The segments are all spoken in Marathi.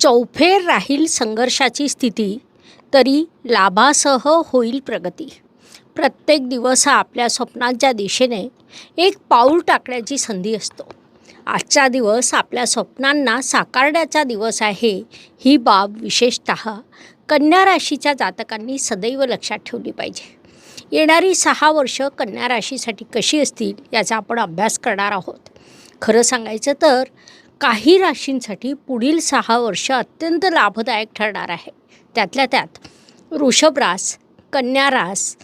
चौफेर राहील संघर्षाची स्थिती तरी लाभासह होईल प्रगती. प्रत्येक दिवस हा आपल्या स्वप्नांच्या दिशेने एक पाऊल टाकण्याची संधी असतो. आजचा दिवस आपल्या स्वप्नांना साकारण्याचा दिवस आहे ही बाब विशेषत कन्या राशीच्या जातकांनी सदैव लक्षात ठेवली पाहिजे. येणारी सहा वर्ष कन्या राशीसाठी कशी असतील याचा आपण अभ्यास करणार आहोत. खरं सांगायचं तर काही राशींसाठी पुढील सहा वर्ष अत्यंत लाभदायक ठरणार आहे. त्यातल्या त्यात वृषभरास कन्यारास कन्या रास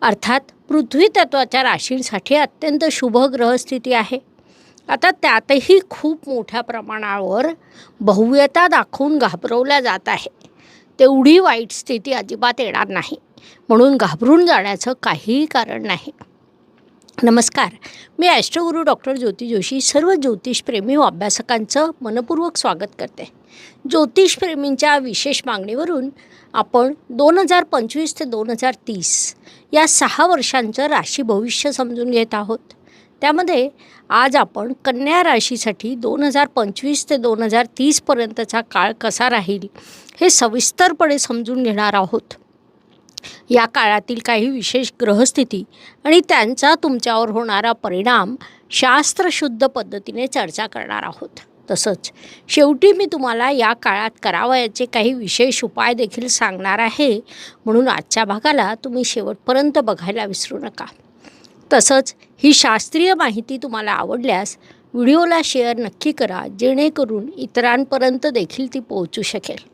अर्थात पृथ्वी तत्वाच्या राशींसाठी अत्यंत शुभ ग्रहस्थिती आहे. आता त्यातही खूप मोठ्या प्रमाणावर भव्यता दाखवून घाबरवल्या जात आहे. तेवढी वाईट स्थिती अजिबात येणार नाही. म्हणून घाबरून जाण्याचं काहीही कारण नाही. नमस्कार. मी ॲस्ट्रोगुरू डॉक्टर ज्योती जोशी सर्व ज्योतिषप्रेमी व अभ्यासकांचं मनपूर्वक स्वागत करते. ज्योतिषप्रेमींच्या विशेष मागणीवरून आपण दोन हजार पंचवीस ते दोन हजार तीस या सहा वर्षांचं राशी भविष्य समजून घेत आहोत. त्यामध्ये आज आपण कन्या राशीसाठी दोन हजार पंचवीस ते दोन हजार तीसपर्यंतचा काळ कसा राहील हे सविस्तरपणे समजून घेणार आहोत. या काळातील काही विशेष ग्रहस्थिती आणि त्यांचा तुमच्यावर होणारा परिणाम शास्त्रशुद्ध पद्धतीने चर्चा करणार आहोत. तसंच शेवटी मी तुम्हाला या काळात करावयाचे काही विशेष उपाय देखील सांगणार आहे. म्हणून आजच्या भागाला तुम्ही शेवटपर्यंत बघायला विसरू नका. तसंच ही शास्त्रीय माहिती तुम्हाला आवडल्यास व्हिडिओला शेअर नक्की करा जेणेकरून इतरांपर्यंत देखील ती पोहोचू शकेल.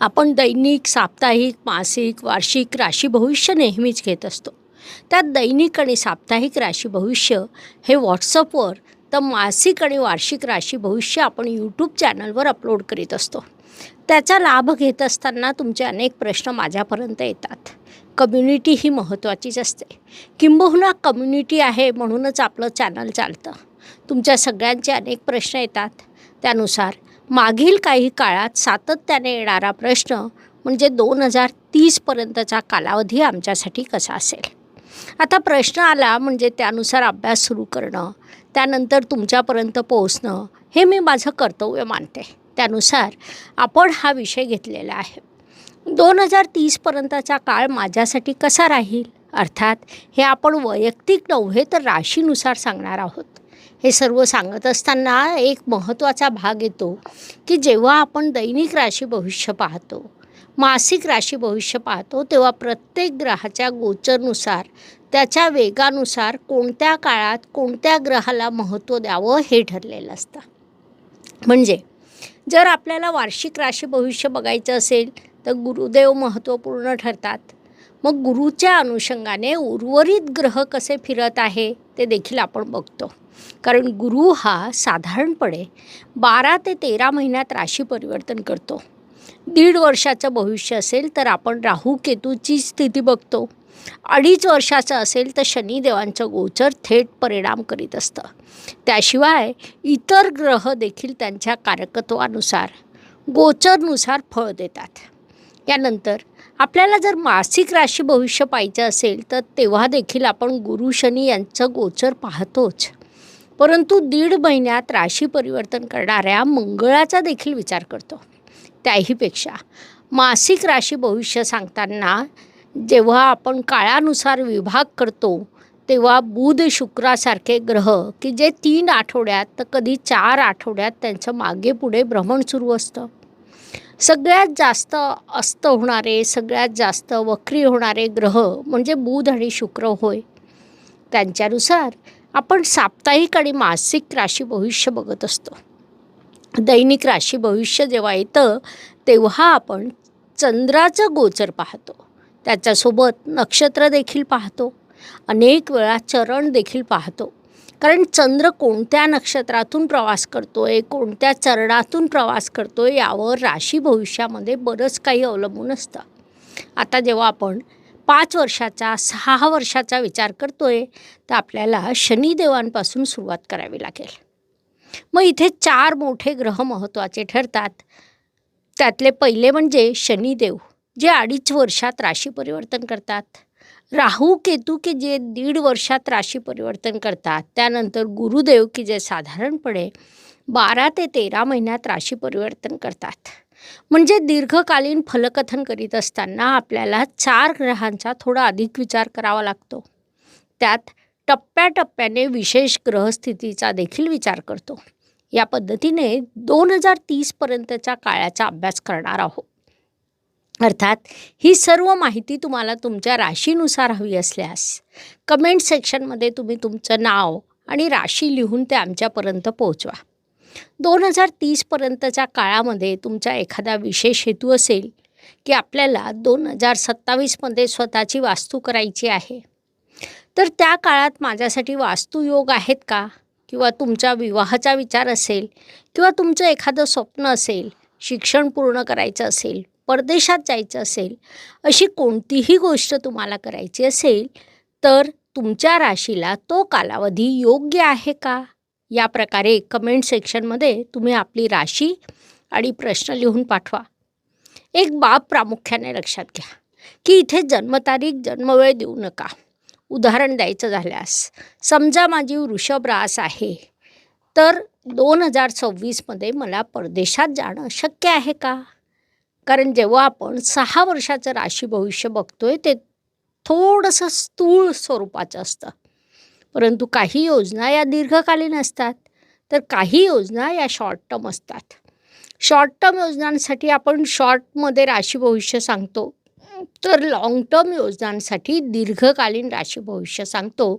आपण दैनिक साप्ताहिक मासिक वार्षिक राशी भविष्य नेहमीच घेत असतो. त्यात दैनिक आणि साप्ताहिक राशी भविष्य हे व्हॉट्सअपवर तर मासिक आणि वार्षिक राशी भविष्य आपण यूट्यूब चॅनलवर अपलोड करीत असतो. त्याचा लाभ घेत असताना तुमचे अनेक प्रश्न माझ्यापर्यंत येतात. कम्युनिटी ही महत्त्वाचीच असते. किंबहुना कम्युनिटी आहे म्हणूनच आपलं चॅनल चालतं. तुमच्या सगळ्यांचे अनेक प्रश्न येतात. त्यानुसार मागील काही काळात सातत्याने येणारा प्रश्न म्हणजे दोन हजार तीसपर्यंतचा कालावधी आमच्यासाठी कसा असेल? आता प्रश्न आला म्हणजे त्यानुसार अभ्यास सुरू करणं त्यानंतर तुमच्यापर्यंत पोहोचणं हे मी माझं कर्तव्य मानते. त्यानुसार आपण हा विषय घेतलेला आहे. दोन हजार तीसपर्यंतचा काळ माझ्यासाठी कसा राहील? अर्थात हे आपण वैयक्तिक नव्हे तर राशीनुसार सांगणार आहोत. हे सर्व सांगत असताना एक महत्त्वाचा भाग येतो की जेव्हा आपण दैनिक राशी भविष्य पाहतो मासिक राशी भविष्य पाहतो तेव्हा प्रत्येक ग्रहाच्या गोचरनुसार त्याच्या वेगानुसार कोणत्या काळात कोणत्या ग्रहाला महत्त्व द्यावं हे ठरलेलं असतं. म्हणजे जर आपल्याला वार्षिक राशी भविष्य बघायचं असेल तर गुरुदेव महत्त्वपूर्ण ठरतात. मग गुरुच्या अनुषंगाने उर्वरित ग्रह कसे फिरत आहे ते देखील आपण बघतो. कारण गुरु हा साधारणपणे बारा ते तेरा महिन्यात राशी परिवर्तन करतो. दीड वर्षाचं भविष्य असेल तर आपण राहू केतूची स्थिती बघतो. अडीच वर्षाचं असेल तर शनिदेवांचं गोचर थेट परिणाम करीत असतं. त्याशिवाय इतर ग्रह देखील त्यांच्या कारकत्वानुसार गोचरनुसार फळ देतात. यानंतर आपल्याला जर मासिक राशी भविष्य पाहिजे असेल तर तेव्हा देखील आपण गुरु शनी यांचं गोचर पाहतोच. परंतु दीड महिन्यात राशी परिवर्तन करणाऱ्या मंगळाचा देखील विचार करतो. त्याहीपेक्षा मासिक राशी भविष्य सांगताना जेव्हा आपण काळानुसार विभाग करतो तेव्हा बुध शुक्रासारखे ग्रह की जे तीन आठवड्यात तर कधी चार आठवड्यात त्यांचं मागे पुढे भ्रमण सुरू असतं. सगळ्यात जास्त अस्त होणारे सगळ्यात जास्त वक्री होणारे ग्रह म्हणजे बुध आणि शुक्र होय. त्यांच्यानुसार आपण साप्ताहिक आणि मासिक राशी भविष्य बघत असतो. दैनिक राशी भविष्य जेव्हा येतं तेव्हा आपण चंद्राचं गोचर पाहतो. त्याच्यासोबत नक्षत्र देखील पाहतो. अनेक वेळा चरण देखील पाहतो. कारण चंद्र कोणत्या नक्षत्रातून प्रवास करतो आहे कोणत्या चरणातून प्रवास करतो आहे यावर राशी भविष्यामध्ये बरंच काही अवलंबून असतं. आता जेव्हा आपण पाच वर्षाचा सहा वर्षाचा विचार करतो आहे तर आपल्याला शनिदेवांपासून सुरुवात करावी लागेल. मग इथे चार मोठे ग्रह महत्त्वाचे ठरतात. त्यातले पहिले म्हणजे शनिदेव जे अडीच वर्षात राशी परिवर्तन करतात. राहू केतू की जे दीड वर्षात राशी परिवर्तन करतात. त्यानंतर गुरुदेव की जे साधारणपणे बारा ते तेरा महिन्यात राशी परिवर्तन करतात. म्हणजे दीर्घकालीन फलकथन करीत असताना आपल्याला चार ग्रहांचा थोडा अधिक विचार करावा लागतो. त्यात टप्प्याटप्प्याने विशेष ग्रहस्थितीचा देखील विचार करतो. या पद्धतीने दोन हजार तीसपर्यंतच्या काळाचा अभ्यास करणार आहोत. अर्थात ही सर्व माहिती तुम्हाला तुमच्या राशीनुसार हवी असल्यास कमेंट सेक्शनमध्ये तुम्ही तुमचं नाव आणि राशी लिहून ते आमच्यापर्यंत पोहोचवा. दोन हजार तीसपर्यंतच्या काळामध्ये तुमचा एखादा विशेष हेतू असेल की आपल्याला दोन हजार सत्तावीसमध्ये स्वतःची वास्तू करायची आहे. तर त्या काळात माझ्यासाठी वास्तुयोग आहेत का? किंवा तुमच्या विवाहाचा विचार असेल किंवा तुमचं एखादं स्वप्न असेल शिक्षण पूर्ण करायचं असेल परदेशात जायचं असेल अशी कोणतीही गोष्ट तुम्हाला करायची असेल तर तुमच्या राशीला तो कालावधी योग्य आहे का? या प्रकारे कमेंट सेक्शनमध्ये तुम्ही आपली राशी आणि प्रश्न लिहून पाठवा. एक बाब प्रामुख्याने लक्षात घ्या की इथे जन्मतारीख जन्मवेळ देऊ नका. उदाहरण द्यायचं झाल्यास समजा माझी वृषभ रास आहे तर दोन हजार सव्वीसमध्ये मला परदेशात जाणं शक्य आहे का? कारण जेव्हा आपण सहा वर्षाचं राशी भविष्य बघतोय ते थोडंसं स्थूळ स्वरूपाचं असतं. परंतु काही योजना या दीर्घकालीन असतात तर काही योजना या शॉर्ट टर्म असतात. शॉर्ट टर्म योजनांसाठी आपण शॉर्टमध्ये राशी भविष्य सांगतो तर लाँग टर्म योजनांसाठी दीर्घकालीन राशी भविष्य सांगतो.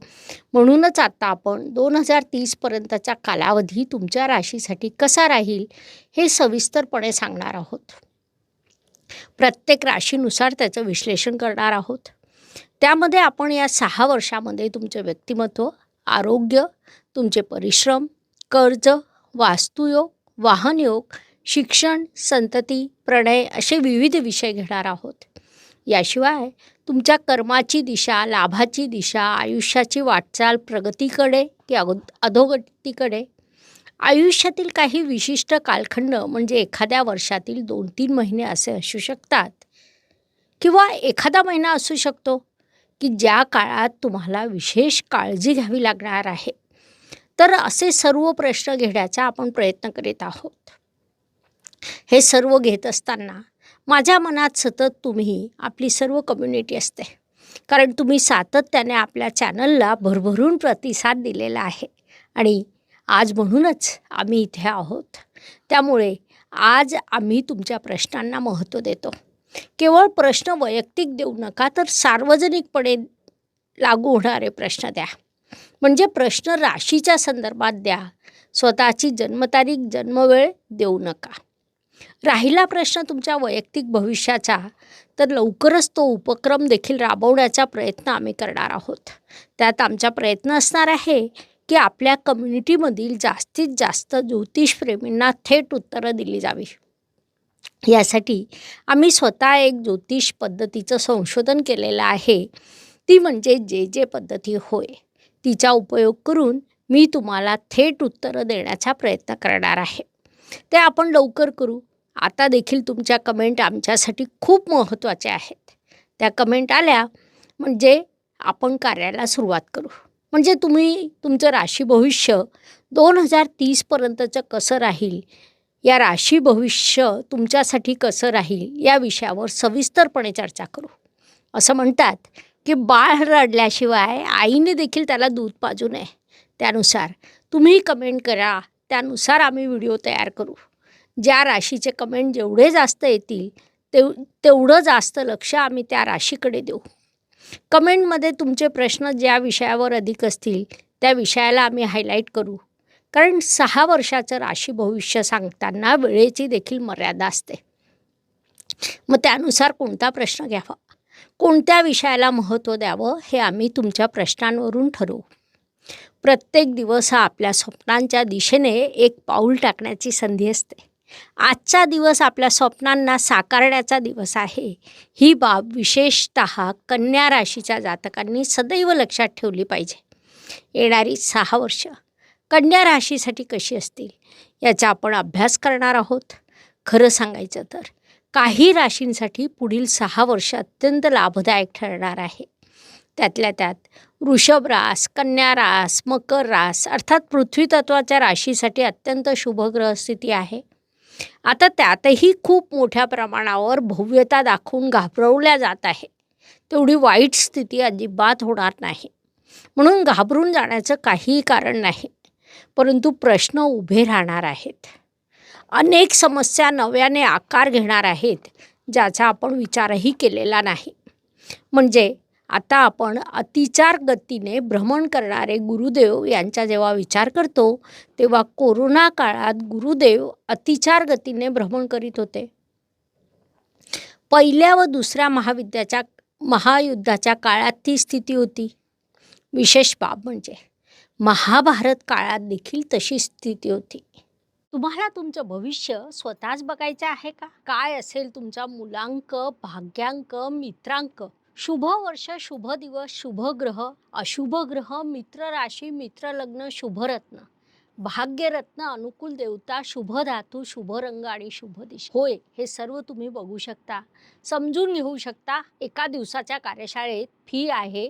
म्हणूनच आता आपण दोन हजार तीसपर्यंतचा कालावधी तुमच्या राशीसाठी कसा राहील हे सविस्तरपणे सांगणार आहोत. प्रत्येक राशीनुसार त्याचं विश्लेषण करणार आहोत. त्यामध्ये आपण या सहा वर्षामध्ये तुमचे व्यक्तिमत्व आरोग्य तुमचे परिश्रम कर्ज वास्तुयोग वाहनयोग शिक्षण संतती प्रणय असे विविध विषय घेणार आहोत. याशिवाय तुमच्या कर्माची दिशा लाभाची दिशा आयुष्याची वाटचाल प्रगतीकडे की अगो अधोगतीकडे. आयुष्यातील काही विशिष्ट कालखंड म्हणजे एखाद्या वर्षातील दोन तीन महिने असे असू शकतात. किंवा एखादा महिना असू शकतो की ज्या काळात तुम्हाला विशेष काळजी घ्यावी लागणार आहे. तर असे सर्व प्रश्न घेण्याचा आपण प्रयत्न करीत आहोत. हे सर्व घेत असताना माझ्या मनात सतत तुम्ही आपली सर्व कम्युनिटी असते. कारण तुम्ही सातत्याने आपल्या चॅनलला भरभरून प्रतिसाद दिलेला आहे. आणि आज म्हणूनच आम्ही इथे आहोत. त्यामुळे आज आम्ही तुमच्या प्रश्नांना महत्त्व देतो. केवळ प्रश्न वैयक्तिक देऊ नका तर सार्वजनिकपणे लागू होणारे प्रश्न द्या. म्हणजे प्रश्न राशीच्या संदर्भात द्या. स्वतःची जन्मतारीख जन्मवेळ देऊ नका. राहिला प्रश्न तुमच्या वैयक्तिक भविष्याचा तर लवकरच तो उपक्रम देखील राबवण्याचा प्रयत्न आम्ही करणार आहोत. त्यात आमचा प्रयत्न असणार आहे की आपल्या कम्युनिटीमधील जास्तीत जास्त ज्योतिषप्रेमींना थेट उत्तरं दिली जावी. यासाठी आम्ही स्वतः एक ज्योतिष पद्धतीचं संशोधन केलेलं आहे. ती म्हणजे जे जे पद्धती होय तिचा उपयोग करून मी तुम्हाला थेट उत्तरं देण्याचा प्रयत्न करणार आहे. ते आपण लवकर करू. आता देखील तुमच्या कमेंट आमच्यासाठी खूप महत्त्वाच्या आहेत. त्या कमेंट आल्या म्हणजे आपण कार्याला सुरुवात करू. म्हणजे तुम्ही तुमचं राशी भविष्य दोन हजार तीसपर्यंतचं कसं राहील या राशी भविष्य तुमच्यासाठी कसं राहील या विषयावर सविस्तरपणे चर्चा करू. असं म्हणतात की बाळ रडल्याशिवाय आईने देखील त्याला दूध पाजू नये. त्यानुसार तुम्ही कमेंट करा त्यानुसार आम्ही व्हिडिओ तयार करू. ज्या राशीचे कमेंट जेवढे जास्त येतील तेव तेवढं जास्त लक्ष आम्ही त्या राशीकडे देऊ. कमेंटमध्ये तुमचे प्रश्न ज्या विषयावर अधिक असतील त्या विषयाला आम्ही हायलाईट करू. कारण सहा वर्षाचं राशी भविष्य सांगताना वेळेची देखील मर्यादा असते. मग त्यानुसार कोणता प्रश्न घ्यावा? कोणत्या विषयाला महत्त्व द्यावं? हे आम्ही तुमच्या प्रश्नांवरून ठरवू. प्रत्येक दिवस हा आपल्या स्वप्नांच्या दिशेने एक पाऊल टाकण्याची संधी असते. आजचा दिवस आपल्या स्वप्नांना साकारण्याचा दिवस आहे. ही बाब विशेषत कन्या राशीच्या जातकांनी सदैव लक्षात ठेवली पाहिजे. येणारी सहा वर्ष कन्या राशीसाठी कशी असतील याचा आपण अभ्यास करणार आहोत. खरं सांगायचं तर काही राशींसाठी पुढील सहा वर्ष अत्यंत लाभदायक ठरणार आहे. त्यातल्या त्यात वृषभ रास कन्या रास मकर रास अर्थात पृथ्वी तत्वाच्या राशीसाठी अत्यंत शुभ ग्रहस्थिती आहे. आता त्यातही खूप मोठ्या प्रमाणावर भव्यता दाखवून घाबरवल्या जात आहे. तेवढी वाईट स्थिती अजिबात होणार नाही. म्हणून घाबरून जाण्याचं काहीही कारण नाही. परंतु प्रश्न उभे राहणार आहेत. अनेक समस्या नव्याने आकार घेणार आहेत ज्याचा आपण विचारही केलेला नाही. म्हणजे आता आपण अतिचार गतीने भ्रमण करणारे गुरुदेव यांचा जेव्हा विचार करतो तेव्हा कोरोना काळात गुरुदेव अतिचार गतीने भ्रमण करीत होते. पहिल्या व दुसऱ्या महाविद्याच्या महायुद्धाच्या काळात ती स्थिती होती. विशेष बाब म्हणजे महाभारत काळात देखील तशी स्थिती होती. तुम्हाला तुमचं भविष्य स्वतःच बघायचं आहे का? काय असेल तुमचा मुलांक भाग्यांक मित्रांक? शुभ वर्ष शुभ दिवस शुभ ग्रह अशुभ ग्रह मित्र राशी मित्र लग्न शुभरत्न भाग्यरत्न अनुकूल देवता शुभ धातू शुभ रंग आणि शुभ दिशा. होय हे सर्व तुम्ही बघू शकता. समजून घेऊ शकता एका दिवसाच्या कार्यशाळेत फी आहे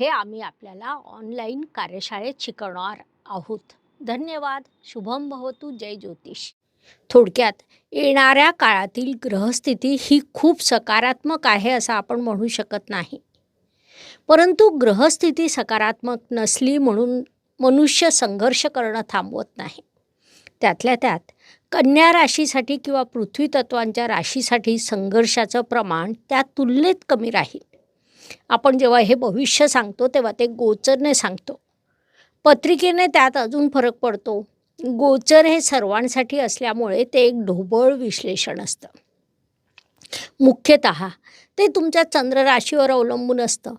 हे आम्ही आपल्याला ऑनलाईन कार्यशाळेत शिकवणार आहोत. धन्यवाद. शुभम भवतु. जय ज्योतिष. थोडक्यात येणाऱ्या काळातील ग्रहस्थिती ही खूप सकारात्मक आहे असं आपण म्हणू शकत नाही. परंतु ग्रहस्थिती सकारात्मक नसली म्हणून मनुष्य संघर्ष करणं थांबवत नाही. त्यातल्या त्यात कन्या राशीसाठी किंवा पृथ्वी तत्वांच्या राशीसाठी संघर्षाचं प्रमाण त्या तुलनेत कमी राहील. आपण जेव्हा हे भविष्य सांगतो तेव्हा ते गोचरने सांगतो. पत्रिकेने त्यात अजून फरक पडतो. गोचर हे सर्वांसाठी असल्यामुळे ते एक ढोबळ विश्लेषण असतं. मुख्यत ते तुमच्या चंद्रराशीवर अवलंबून असतं.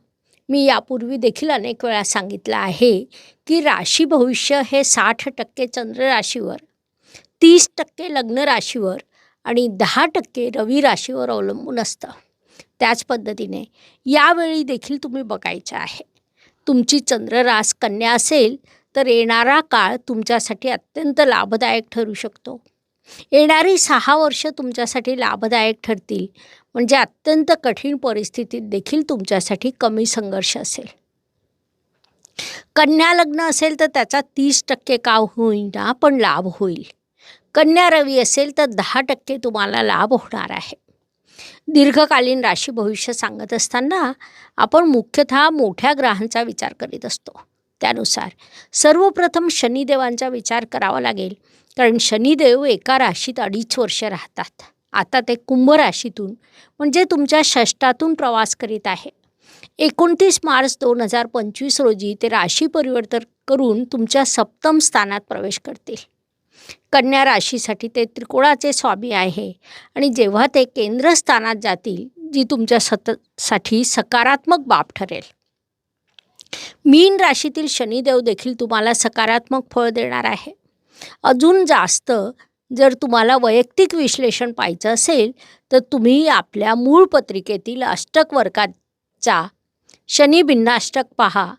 मी यापूर्वी देखील अनेक वेळा सांगितलं आहे की राशी भविष्य हे साठ टक्के चंद्रराशीवर तीस टक्के लग्न राशीवर आणि दहा टक्के रवी राशीवर अवलंबून असतं. त्याच पद्धतीने. यावेळी देखील तुम्ही बघायचं आहे. तुमची चंद्ररास कन्या असेल तर येणारा काळ तुमच्यासाठी अत्यंत लाभदायक ठरू शकतो. येणारी सहा वर्ष तुमच्यासाठी लाभदायक ठरतील. म्हणजे अत्यंत कठीण परिस्थितीत देखील तुमच्यासाठी कमी संघर्ष असेल. कन्या लग्न असेल तर त्याचा तीस टक्के का होईना पण लाभ होईल. कन्या रवी असेल तर दहा टक्के तुम्हाला लाभ होणार आहे. दीर्घकालीन राशी भविष्य सांगत असताना आपण मुख्यतः मोठ्या ग्रहांचा विचार करीत असतो. त्यानुसार सर्वप्रथम शनिदेवांचा विचार करावा लागेल. कारण शनिदेव एका राशीत अडीच वर्ष राहतात. आता ते कुंभ राशीतून म्हणजे तुमच्या षष्टातून प्रवास करीत आहे. एकोणतीस मार्च दोन हजार पंचवीस रोजी ते राशी परिवर्तन करून तुमच्या सप्तम स्थानात प्रवेश करतील. कन्या राशीसाठी ते त्रिकोणाचे स्वामी आहे. आणि जेव्हा ते केंद्रस्थानात जातील जी तुमच्या सतसाठी सकारात्मक बाब ठरेल. मीन राशीतील शनिदेव देखील तुम्हाला सकारात्मक फळ देणार आहे. अजून जास्त जर तुम्हाला वैयक्तिक विश्लेषण पाहायचं असेल तर तुम्ही आपल्या मूळ पत्रिकेतील अष्टक वर्गाचा शनिभिन्नाष्टक पहा.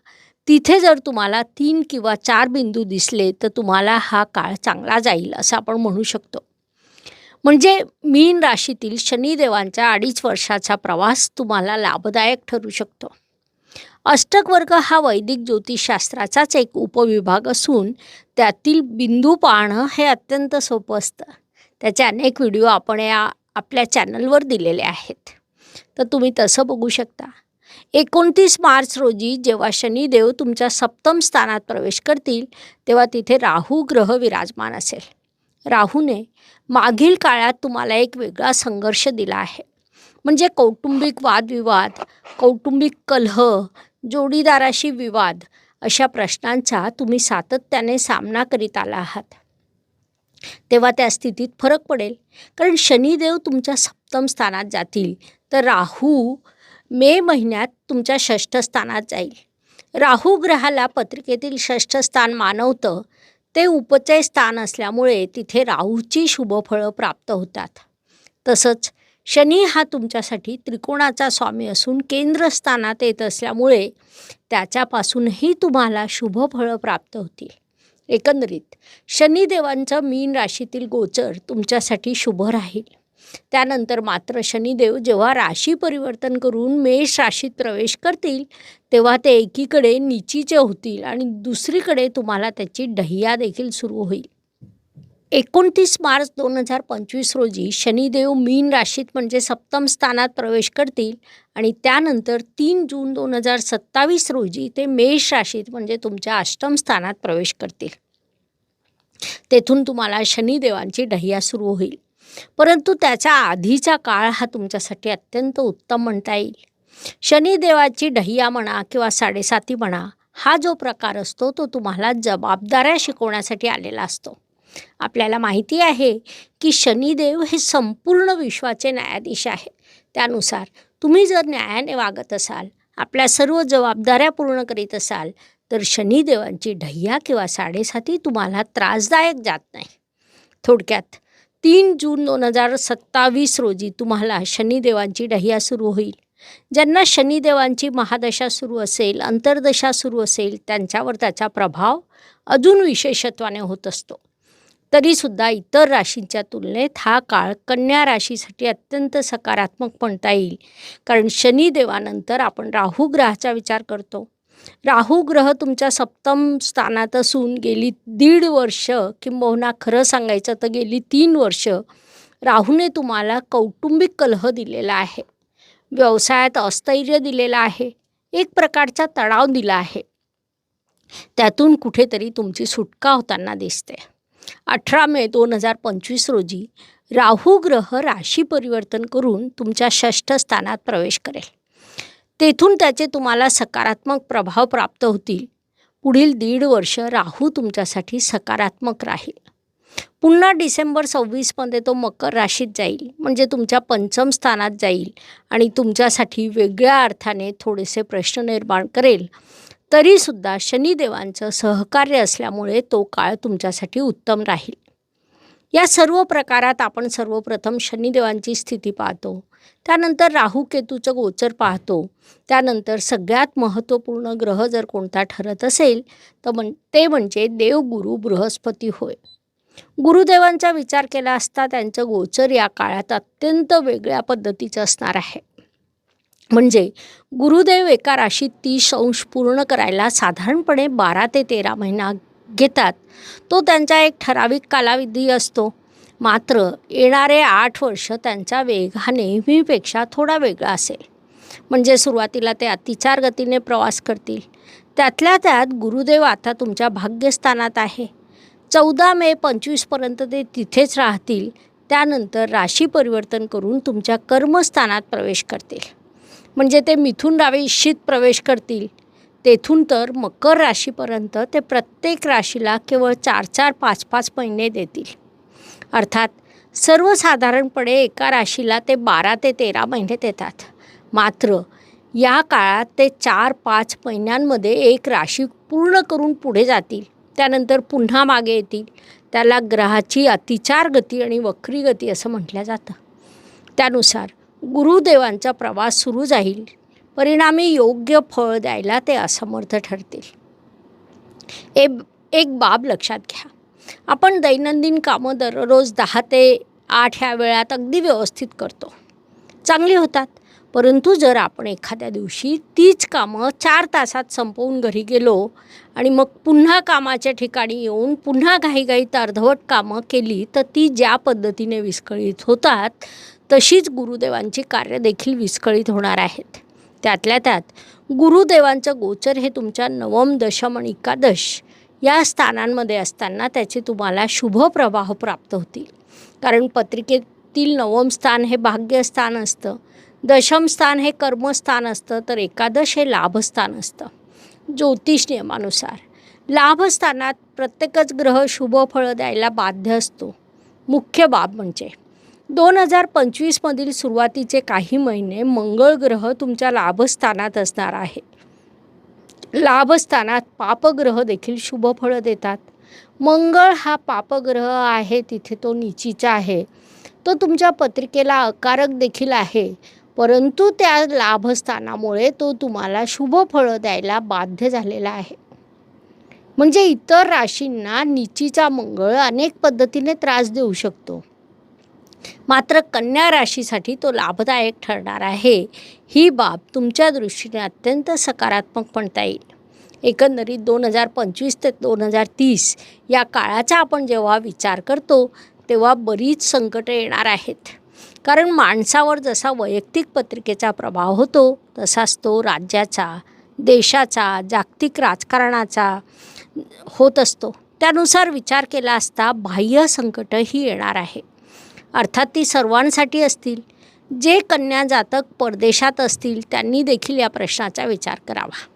तिथे जर तुम्हाला तीन किंवा चार बिंदू दिसले तर तुम्हाला हा काळ चांगला जाईल असं आपण म्हणू शकतो. म्हणजे मीन राशीतील शनिदेवांचा अडीच वर्षाचा प्रवास तुम्हाला लाभदायक ठरू शकतो. अष्टक वर्ग हा वैदिक ज्योतिषशास्त्राचाच एक उपविभाग असून त्यातील बिंदू पाहणं हे अत्यंत सोपं असतं. त्याचे अनेक व्हिडिओ आपण या आपल्या चॅनलवर दिलेले आहेत. तर तुम्ही तसं बघू शकता. एकोणतीस मार्च रोजी जेव्हा शनिदेव तुमच्या सप्तम स्थानात प्रवेश करतील तेव्हा तिथे राहू ग्रह विराजमान असेल. राहूने मागील काळात तुम्हाला एक वेगळा संघर्ष दिला आहे. म्हणजे कौटुंबिक वादविवाद कौटुंबिक कलह जोडीदाराशी विवाद अशा प्रश्नांचा तुम्ही सातत्याने सामना करीत आला आहात. तेव्हा त्या स्थितीत फरक पडेल. कारण शनिदेव तुमच्या सप्तम स्थानात जातील. तर राहू मे महिन्यात तुमच्या षष्ठ स्थानात जाईल. राहू ग्रहाला पत्रिकेतील षष्ठ स्थान मानवतं. ते उपचय स्थान असल्यामुळे तिथे राहूची शुभफळं प्राप्त होतात. तसंच शनी हा तुमच्यासाठी त्रिकोणाचा स्वामी असून केंद्रस्थानात येत असल्यामुळे त्याच्यापासूनही तुम्हाला शुभफळं प्राप्त होतील. एकंदरीत शनिदेवांचं मीन राशीतील गोचर तुमच्यासाठी शुभ राहील. त्यानंतर मात्र शनिदेव जेव्हा राशी परिवर्तन करून मेष राशीत प्रवेश करतील तेव्हा ते एकीकडे निचीचे होतील आणि दुसरीकडे तुम्हाला त्याची ढहिया देखील सुरू होईल. एकोणतीस मार्च दोन हजार पंचवीस रोजी शनिदेव मीन राशीत म्हणजे सप्तम स्थानात प्रवेश करतील आणि त्यानंतर तीन जून दोन हजार सत्तावीस रोजी ते मेष राशीत म्हणजे तुमच्या अष्टम स्थानात प्रवेश करतील. तेथून तुम्हाला शनिदेवांची ढहिया सुरू होईल. परंतु त्याच्या आधीचा काळ हा तुमच्यासाठी अत्यंत उत्तम म्हणता येईल. शनिदेवाची ढहिया म्हणा किंवा साडेसाती म्हणा हा जो प्रकार असतो तो तुम्हाला जबाबदाऱ्या शिकवण्यासाठी आलेला असतो. आपल्याला माहिती आहे की शनिदेव हे संपूर्ण विश्वाचे न्यायाधीश आहे त्यानुसार तुम्ही जर न्यायाने वागत असाल आपल्या सर्व जबाबदाऱ्या पूर्ण करीत असाल तर शनिदेवांची ढय्या किंवा साडेसाती तुम्हाला त्रासदायक जात नाही. थोडक्यात तीन जून दोन हजार सत्तावीस रोजी तुम्हाला शनिदेवांची डहिया सुरू होईल. ज्यांना शनिदेवांची महादशा सुरू असेल अंतर्दशा सुरू असेल त्यांच्यावर त्याचा प्रभाव अजून विशेषत्वाने होत असतो. तरीसुद्धा इतर राशींच्या तुलनेत हा काळ कन्या राशीसाठी अत्यंत सकारात्मक म्हणता येईल. कारण शनिदेवानंतर आपण राहू ग्रहाचा विचार करतो. राहू ग्रह तुमच्या सप्तम स्थानात असून गेली दीड वर्ष किंबहुना खरं सांगायचं तर गेली तीन वर्ष राहूने तुम्हाला कौटुंबिक कलह दिलेला आहे. व्यवसायात अस्थैर्य दिलेलं आहे. एक प्रकारचा तणाव दिला आहे. त्यातून कुठेतरी तुमची सुटका होताना दिसते. अठरा मे दोन हजार पंचवीस रोजी राहू ग्रह राशी परिवर्तन करून तुमच्या षष्ठ स्थानात प्रवेश करेल. तेथून त्याचे तुम्हाला सकारात्मक प्रभाव प्राप्त होतील. पुढील दीड वर्ष राहू तुमच्यासाठी सकारात्मक राहील. पुन्हा डिसेंबर सव्वीसमध्ये तो मकर राशीत जाईल. म्हणजे तुमच्या पंचम स्थानात जाईल आणि तुमच्यासाठी वेगळ्या अर्थाने थोडेसे प्रश्न निर्माण करेल. तरीसुद्धा शनिदेवांचं सहकार्य असल्यामुळे तो काळ तुमच्यासाठी उत्तम राहील. या सर्व प्रकारात आपण सर्वप्रथम शनिदेवांची स्थिती पाहतो. त्यानंतर राहू केतूचं गोचर पाहतो. त्यानंतर सगळ्यात महत्त्वपूर्ण ग्रह जर कोणता ठरत असेल तर म्हण ते म्हणजे देवगुरु बृहस्पती होय. गुरुदेवांचा विचार केला असता त्यांचं गोचर या काळात अत्यंत वेगळ्या पद्धतीचं असणार आहे. म्हणजे गुरुदेव एका राशीत तीस अंश पूर्ण करायला साधारणपणे बारा ते तेरा महिना घेतात. तो त्यांचा एक ठराविक कालावधी असतो. मात्र येणारे आठ वर्ष त्यांचा वेग हा नेहमीपेक्षा थोडा वेगळा असेल. म्हणजे सुरुवातीला ते अतिचार गतीने प्रवास करतील. त्यातल्या त्यात गुरुदेव आता तुमच्या भाग्यस्थानात आहे. चौदा मे पंचवीसपर्यंत ते तिथेच राहतील. त्यानंतर राशी परिवर्तन करून तुमच्या कर्मस्थानात प्रवेश करतील. म्हणजे ते मिथून राशीत प्रवेश करतील. तेथून तर मकर राशीपर्यंत ते प्रत्येक राशीला केवळ चार चार पाच पाच महिने देतील. अर्थात सर्वसाधारणपणे एका राशीला ते बारा ते तेरा महिने देतात. मात्र या काळात ते चार पाच महिन्यांमध्ये एक राशी पूर्ण करून पुढे जातील. त्यानंतर पुन्हा मागे येतील. त्याला ग्रहाची अतिचार गती आणि वक्री गती असं म्हटलं जातं. त्यानुसार गुरुदेवांचा प्रवास सुरू जाईल. परिणामी योग्य फळ द्यायला ते असमर्थ ठरतील. ए एक बाब लक्षात घ्या. आपण दैनंदिन कामं दररोज दहा ते आठ ह्या वेळात अगदी व्यवस्थित करतो. चांगली होतात. परंतु जर आपण एखाद्या दिवशी तीच कामं चार तासात संपवून घरी गेलो आणि मग पुन्हा कामाच्या ठिकाणी येऊन पुन्हा घाईघाईत अर्धवट कामं केली तर ती ज्या पद्धतीने विस्कळीत होतात तशीच गुरुदेवांची कार्य देखील विस्कळीत होणार आहेत. त्यातल्या त्यात गुरुदेवांचं गोचर हे तुमच्या नवम दशम आणि एकादश या स्थानांमध्ये असताना त्याचे तुम्हाला शुभ प्रवाह प्राप्त होतील. कारण पत्रिकेतील नवम स्थान हे भाग्यस्थान असतं. दशम स्थान हे कर्मस्थान असतं. तर एकादश हे लाभस्थान असतं. ज्योतिष नियमानुसार लाभस्थानात प्रत्येकच ग्रह शुभ फळं द्यायला बाध्य असतो. मुख्य बाब म्हणजे दोन हजार पंचवीसमधील सुरुवातीचे काही महिने मंगळ ग्रह तुमच्या लाभस्थानात असणार आहे. लाभस्थानात पापग्रह देखील शुभ फळं देतात. मंगळ हा पापग्रह आहे तिथे तो निचीचा आहे. तो तुमच्या पत्रिकेला अकारक देखील आहे. परंतु त्या लाभस्थानामुळे तो तुम्हाला शुभ फळं द्यायला बाध्य झालेला आहे. म्हणजे इतर राशींना निचीचा मंगळ अनेक पद्धतीने त्रास देऊ शकतो. मात्र कन्या राशीसाठी तो लाभदायक ठरणार आहे. ही बाब तुमच्या दृष्टीने अत्यंत सकारात्मक म्हणता येईल. एकंदरीत दोन हजार पंचवीस ते दोन हजार तीस या काळाचा आपण जेव्हा विचार करतो तेव्हा बरीच संकटं येणार आहेत. कारण माणसावर जसा वैयक्तिक पत्रिकेचा प्रभाव होतो तसाच तो राज्याचा देशाचा जागतिक राजकारणाचा होत असतो. त्यानुसार विचार केला असता बाह्य संकटही येणार आहे. अर्थात ती सर्वांसाठी असतील. जे कन्या जातक परदेशात असतील त्यांनी देखील या प्रश्नाचा विचार करावा.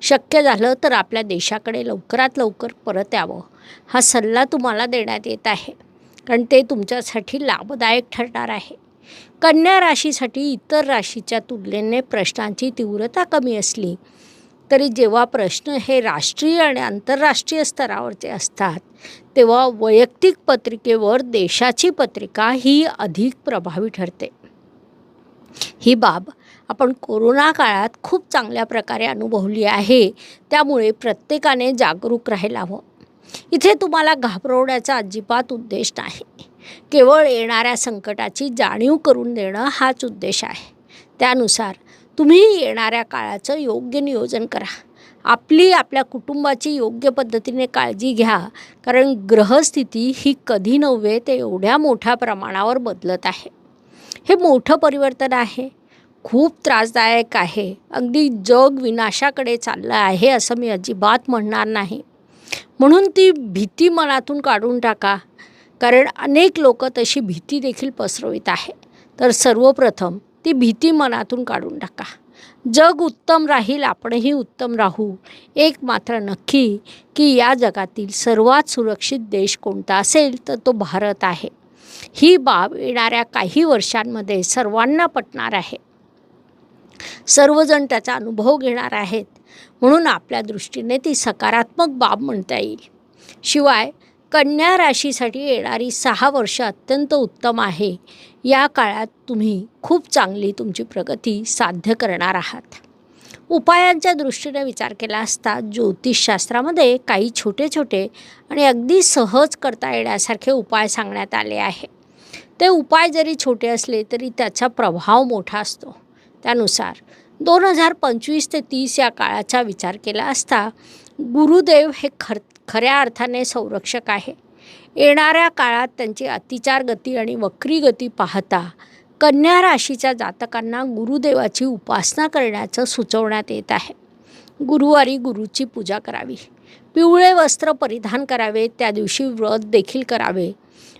शक्य झालं तर आपल्या देशाकडे लवकरात लवकर परत यावं. हा सल्ला तुम्हाला देण्यात येत आहे. कारण ते तुमच्यासाठी लाभदायक ठरणार आहे. कन्या राशीसाठी इतर राशीच्या तुलनेने प्रश्नांची तीव्रता कमी असली तरी जेव्हा प्रश्न हे राष्ट्रीय आणि आंतरराष्ट्रीय स्तरावरचे असतात तेव्हा वैयक्तिक पत्रिकेवर देशाची पत्रिका ही अधिक प्रभावी ठरते. ही बाब आपण कोरोना काळात खूप चांगल्या प्रकारे अनुभवली आहे. त्यामुळे प्रत्येकाने जागरूक राहायला हवं. इथे तुम्हाला घाबरवण्याचा अजिबात उद्देश नाही. केवळ येणाऱ्या संकटाची जाणीव करून देणं हाच उद्देश आहे. त्यानुसार तुम्ही येणाऱ्या काळाचं योग्य नियोजन करा. आपली आपल्या कुटुंबाची योग्य पद्धतीने काळजी घ्या. कारण ग्रहस्थिती ही कधी नव्हे ते एवढ्या मोठ्या प्रमाणावर बदलत आहे. हे मोठं परिवर्तन आहे. खूप त्रासदायक आहे. अगदी जग विनाशाकडे चाललं आहे असं मी अजिबात म्हणणार नाही. म्हणून ती भीती मनातून काढून टाका. कारण अनेक लोक तशी भीती देखील पसरवित आहे तर सर्वप्रथम ती भीती मनातून काढून टाका. जग उत्तम राहील आपणही उत्तम राहू. एक मात्र नक्की की या जगातील सर्वात सुरक्षित देश कोणता असेल तर तो भारत आहे. ही बाब येणाऱ्या काही वर्षांमध्ये सर्वांना पटणार आहे. सर्वजण त्याचा अनुभव घेणार आहेत. म्हणून आपल्या दृष्टीने ती सकारात्मक बाब म्हणता येईल. शिवाय कन्या राशीसाठी येणारी सहा वर्ष अत्यंत उत्तम आहे. या काळात तुम्ही खूप चांगली तुमची प्रगती साध्य करणार आहात. उपायांच्या दृष्टीने विचार केला असता ज्योतिषशास्त्रामध्ये काही छोटे छोटे आणि अगदी सहज करता येण्यासारखे उपाय सांगण्यात आले आहे. ते उपाय जरी छोटे असले तरी त्याचा प्रभाव मोठा असतो. त्यानुसार दोन हजार पंचवीस ते तीस या काळाचा विचार केला असता गुरुदेव हे खर खऱ्या अर्थाने संरक्षक आहे. येणाऱ्या काळात त्यांची अतिचार गती आणि वक्री गती पाहता कन्या राशीच्या जातकांना गुरुदेवाची उपासना करण्याचं सुचवण्यात येत आहे. गुरुवारी गुरुची पूजा करावी. पिवळे वस्त्र परिधान करावे. त्या दिवशी व्रत देखील करावे.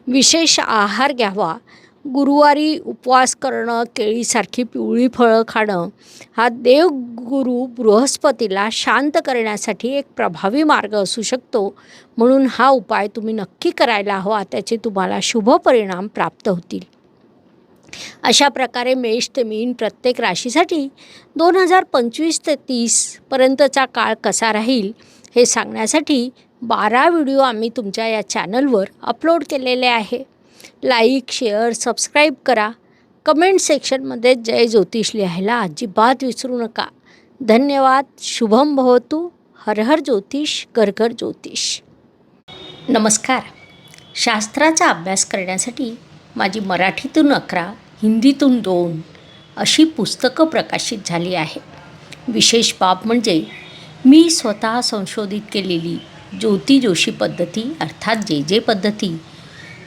विशेष आहार घ्यावा. गुरुवारी उपवास करणं केळीसारखी पिवळी फळं खाणं हा देवगुरू बृहस्पतीला शांत करण्यासाठी एक प्रभावी मार्ग असू शकतो. म्हणून हा उपाय तुम्ही नक्की करायला हवा त्याचे तुम्हाला शुभ परिणाम प्राप्त होतील. अशा प्रकारे मेष ते मीन प्रत्येक राशीसाठी दोन हजार पंचवीस ते तीसपर्यंतचा काळ कसा राहील हे सांगण्यासाठी बारा व्हिडिओ आम्ही तुमच्या या चॅनलवर अपलोड केलेले आहे. लाईक शेअर सबस्क्राईब करा. कमेंट सेक्शनमध्ये जय ज्योतिष लिहायला अजिबात विसरू नका. धन्यवाद. शुभम भवतू. हर हर ज्योतिष घर घर ज्योतिष. नमस्कार. शास्त्राचा अभ्यास करण्यासाठी माझी मराठीतून अकरा हिंदीतून दोन अशी पुस्तकं प्रकाशित झाली आहे. विशेष बाब म्हणजे मी स्वतः संशोधित केलेली ज्योती जोशी पद्धती अर्थात जे जे पद्धती